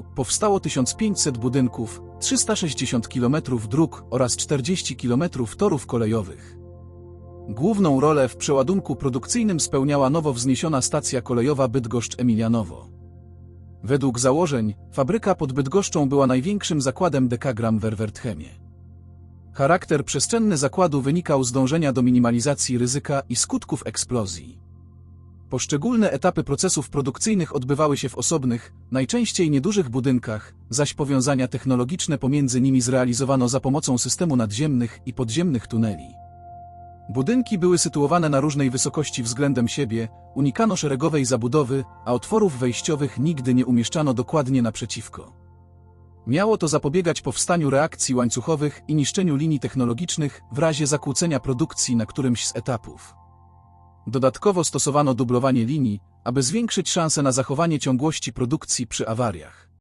powstało 1500 budynków, 360 km dróg oraz 40 km torów kolejowych. Główną rolę w przeładunku produkcyjnym spełniała nowo wzniesiona stacja kolejowa Bydgoszcz-Emilianowo. Według założeń, fabryka pod Bydgoszczą była największym zakładem dekagram w Erwerthemie. Charakter przestrzenny zakładu wynikał z dążenia do minimalizacji ryzyka i skutków eksplozji. Poszczególne etapy procesów produkcyjnych odbywały się w osobnych, najczęściej niedużych budynkach, zaś powiązania technologiczne pomiędzy nimi zrealizowano za pomocą systemu nadziemnych i podziemnych tuneli. Budynki były sytuowane na różnej wysokości względem siebie, unikano szeregowej zabudowy, a otworów wejściowych nigdy nie umieszczano dokładnie naprzeciwko. Miało to zapobiegać powstaniu reakcji łańcuchowych i niszczeniu linii technologicznych w razie zakłócenia produkcji na którymś z etapów. Dodatkowo stosowano dublowanie linii, aby zwiększyć szanse na zachowanie ciągłości produkcji przy awariach.